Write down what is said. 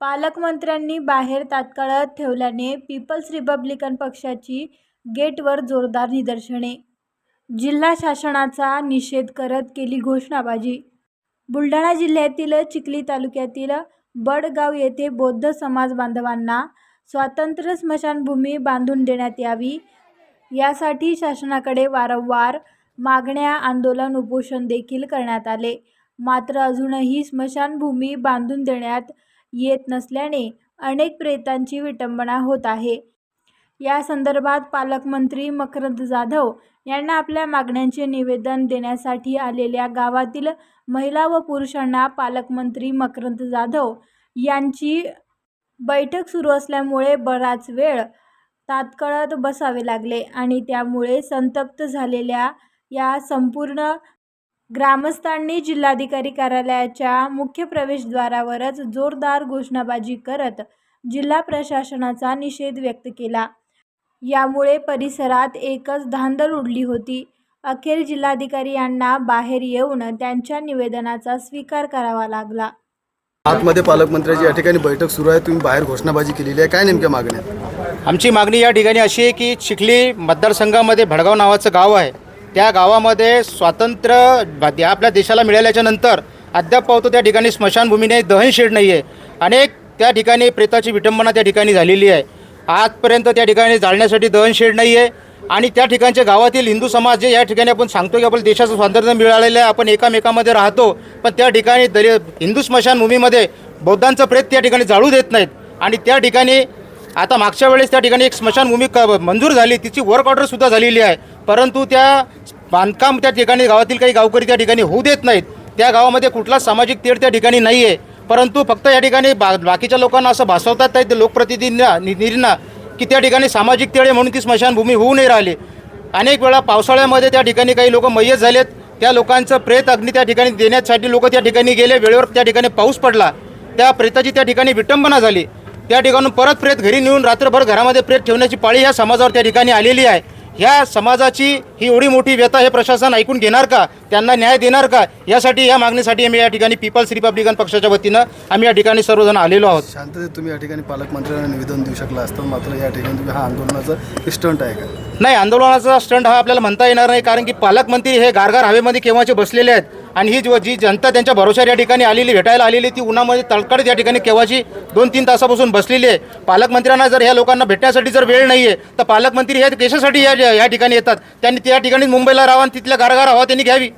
पालकमंत्र्यांनी बाहेर तात्काळ ठेवल्याने पीपल्स रिपब्लिकन पक्षाची गेटवर जोरदार निदर्शने. जिल्हा शासनाचा निषेध करत केली घोषणाबाजी. बुलढाणा जिल्ह्यातील चिखली तालुक्यातील बडगाव येथे बौद्ध समाज बांधवांना स्वातंत्र्य स्मशानभूमी बांधून देण्यात यावी यासाठी शासनाकडे वारंवार मागण्या आंदोलन उपोषण देखील करण्यात आले. मात्र अजूनही स्मशानभूमी बांधून देण्यात येत नसल्याने अनेक प्रेतांची विटंबना होत आहे. या संदर्भात पालकमंत्री मकरंद जाधव यांना आपल्या मागण्यांचे निवेदन देण्यासाठी आलेल्या गावातील महिला व पुरुषांना पालकमंत्री मकरंद जाधव यांची बैठक सुरू असल्यामुळे बराच वेळ तात्काळात बसावे लागले आणि त्यामुळे संतप्त झालेल्या या संपूर्ण ग्रामस्थांनी जिल्हाधिकारी कार्यालयाच्या मुख्य प्रवेशद्वारावरच जोरदार घोषणाबाजी करत जिल्हा प्रशासनाचा निषेध व्यक्त केला. यामुळे परिसरात एकच धांदल उडली होती. अखेर जिल्हाधिकारी यांना बाहेर येऊन त्यांच्या निवेदनाचा स्वीकार करावा लागला. आतमध्ये पालकमंत्र्याची या ठिकाणी बैठक सुरू आहे. तुम्ही बाहेर घोषणाबाजी केलेली आहे. काय नेमक्या मागण्या? आमची मागणी या ठिकाणी अशी आहे की चिखली मतदारसंघामध्ये भडगाव नावाचं गाव आहे. त्या गावामध्ये स्वातंत्र्य आपल्या देशाला मिळाल्याच्या नंतर अद्याप पावतो त्या ठिकाणी स्मशानभूमी नाही दहनशेड नाही आहे अनेक त्या ठिकाणी प्रेताची विटंबना त्या ठिकाणी झालेली आहे. आजपर्यंत त्या ठिकाणी जाळण्यासाठी दहनशेड नाही आहे आणि त्या ठिकाणच्या गावातील हिंदू समाज जे या ठिकाणी आपण सांगतो की आपण देशाचं स्वातंत्र्य मिळालेलं आहे आपण एकामेकामध्ये राहतो पण त्या ठिकाणी दलित हिंदू स्मशानभूमीमध्ये बौद्धांचं प्रेत त्या ठिकाणी जाळू देत नाहीत. आणि त्या ठिकाणी आता मागच्या वेळेस त्या ठिकाणी एक स्मशानभूमी क मंजूर झाली तिची वर्क ऑर्डरसुद्धा झालेली आहे. परंतु त्या बांधकाम त्या ठिकाणी गावातील काही गावकरी त्या ठिकाणी होऊ देत नाहीत. त्या गावामध्ये कुठलाच सामाजिक तेढ त्या ठिकाणी नाही आहे परंतु फक्त या ठिकाणी बा बाकीच्या लोकांना असं भासवतात नाही ते लोकप्रतिनिधींना निधींना की त्या ठिकाणी सामाजिक तेढ म्हणून ती स्मशानभूमी होऊ नाही राहिली. अनेक वेळा पावसाळ्यामध्ये त्या ठिकाणी काही लोक मय्यत झालेत. त्या लोकांचं प्रेत अग्नी त्या ठिकाणी देण्यासाठी लोक त्या ठिकाणी गेले. वेळेवर त्या ठिकाणी पाऊस पडला. त्या प्रेताची त्या ठिकाणी विटंबना झाली. त्या ठिकाणून परत प्रेत घरी नेऊन रात्रभर घरामध्ये प्रेत ठेवण्याची पाळी ह्या समाजावर त्या ठिकाणी आलेली आहे. ह्या समाजाची ही एवढी मोठी व्यथा हे प्रशासन ऐकून घेणार का? त्यांना न्याय देणार का? यासाठी या मागणीसाठी आम्ही या ठिकाणी पीपल्स रिपब्लिकन पक्षाच्या वतीनं आम्ही या ठिकाणी सर्वजण आलेलो आहोत. शांततेत तुम्ही या ठिकाणी पालकमंत्र्यांना निवेदन देऊ शकला असतं मात्र या ठिकाणी तुम्ही हा आंदोलनाचा स्टंट आहे का? नाही आंदोलनाचा स्टंट हा आपल्याला म्हणता येणार नाही कारण की पालकमंत्री हे गारगार हवेमध्ये केव्हाचे बसलेले आहेत? आणि ही जी जी जनता त्यांच्या भरोश्यावर या ठिकाणी आलेली भेटायला आलेली ती उन्हामध्ये तळकडत या ठिकाणी केव्हाची दोन तीन तासापासून बसलेली आहे? पालकमंत्र्यांना जर ह्या लोकांना भेटण्यासाठी जर वेळ नाही आहे तर पालकमंत्री ह्या केशासाठी या या ठिकाणी येतात. त्यांनी त्या ठिकाणी मुंबईला राहावं आणि तिथल्या गारगार हवा त्यांनी घ्यावी.